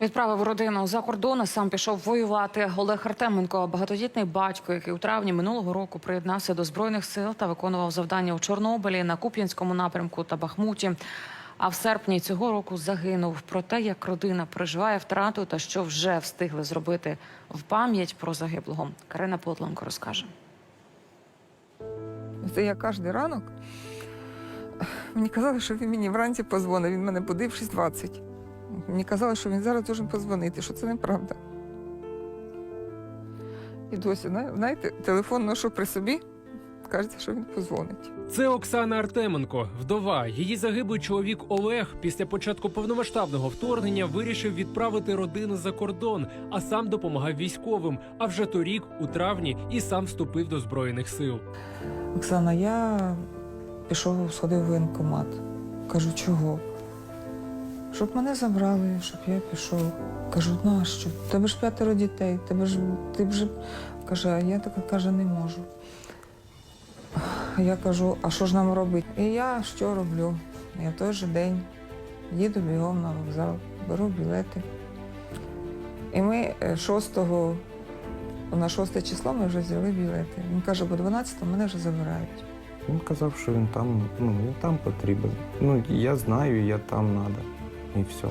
Відправив родину за кордон, сам пішов воювати. Олег Артеменко, багатодітний батько, який у травні минулого року приєднався до збройних сил та виконував завдання у Чорнобилі на Куп'янському напрямку та Бахмуті. А в серпні цього року загинув. Про те, як родина переживає втрату та що вже встигли зробити в пам'ять про загиблого. Карина Потланко розкаже. Це я кожен ранок. Мені казали, що він мені вранці позвонить. Він мене будив в 6.20. Мені казали, що він зараз дуже позвонити, що це неправда. І досі, знаєте, телефон ношу при собі, кажеться, що він позвонить. Це Оксана Артеменко, вдова. Її загиблий чоловік Олег після початку повномасштабного вторгнення вирішив відправити родину за кордон, а сам допомагав військовим. А вже торік, у травні, і сам вступив до збройних сил. Оксана, я пішов, сходив в воєнкомат. Кажу, чого? Щоб мене забрали, щоб я пішов. Кажу, нащо? Тебе ж п'ятеро дітей, тебе ж ти б же. Каже, а я така каже, не можу. Я кажу, а що ж нам робити? І я що роблю? Я той же день їду бігом на вокзал, беру білети. І ми е, 6 на 6 число ми вже взяли білети. Він каже, бо 12 мене вже забирають. Він казав, що він там, ну, він там потрібен. Ну, я знаю, я там треба. І все.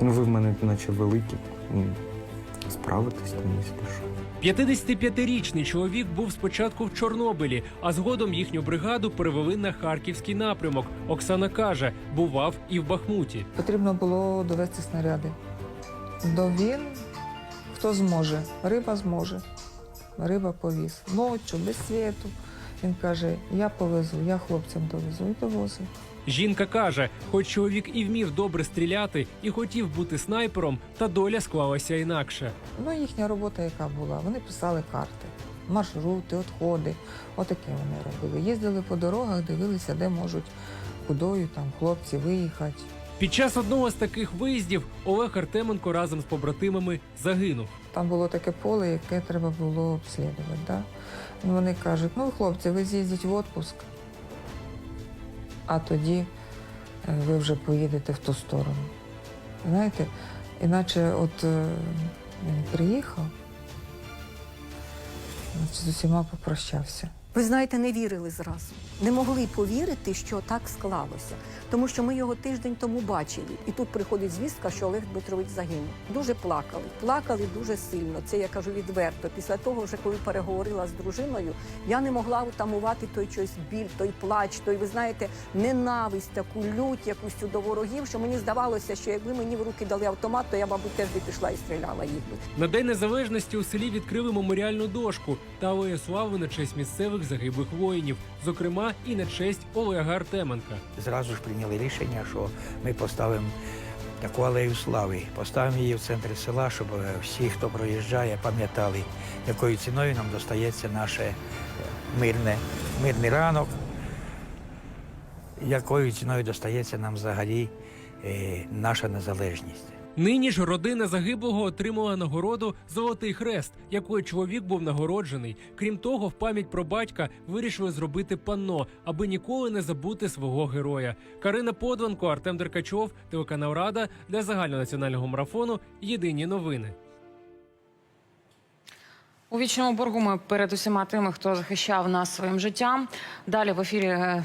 Ну, ви в мене наче великі. ну, Справитись там, якщо що. 55-річний чоловік був спочатку в Чорнобилі, а згодом їхню бригаду перевели на харківський напрямок. Оксана каже, бував і в Бахмуті. Потрібно було довести снаряди. До він хто зможе, риба зможе. Риба повіз. Ночі, без світу. Він каже, я повезу, я хлопцям довезу і довозив. Жінка каже, хоч чоловік і вмів добре стріляти, і хотів бути снайпером, та доля склалася інакше. Ну, їхня робота яка була? Вони писали карти, маршрути, відходи. Отаке вони робили. Їздили по дорогах, дивилися, де можуть кудою там хлопці виїхати. Під час одного з таких виїздів Олег Артеменко разом з побратимами загинув. Там було таке поле, яке треба було обслідувати. Да? Вони кажуть, ну, хлопці, ви з'їздіть в відпуск, а тоді е, ви вже поїдете в ту сторону. Знаєте, іначе от е, він приїхав, з усіма попрощався. Ви знаєте, не вірили зразу. Не могли повірити, що так склалося. Тому що ми його тиждень тому бачили. І тут приходить звістка, що Олег Дмитрович загинув. Дуже плакали. Плакали дуже сильно. Це я кажу відверто. Після того, вже коли переговорила з дружиною, я не могла утамувати той щось біль, той плач, той, ви знаєте, ненависть, таку лють, якусь до ворогів, що мені здавалося, що якби мені в руки дали автомат, то я, мабуть, теж би пішла і стріляла їх. На День Незалежності у селі відкрили меморіальну дошку та алею на честь місцевих загиблих воїнів, зокрема і на честь Олега Артеменка. Зразу ж прийняли рішення, що ми поставимо таку алею слави. Поставимо її в центрі села, щоб е, всі, хто проїжджає, пам'ятали, якою ціною нам достається наше е, мирне, мирний ранок, якою ціною достається нам взагалі е, наша незалежність. Нині ж родина загиблого отримала нагороду Золотий хрест, якою чоловік був нагороджений. Крім того, в пам'ять про батька вирішили зробити панно, аби ніколи не забути свого героя. Карина Подванко, Артем Деркачов, телеканал Рада для загальнонаціонального марафону. Єдині новини. У вічному боргу ми перед усіма тими, хто захищав нас своїм життям. Далі в ефірі е,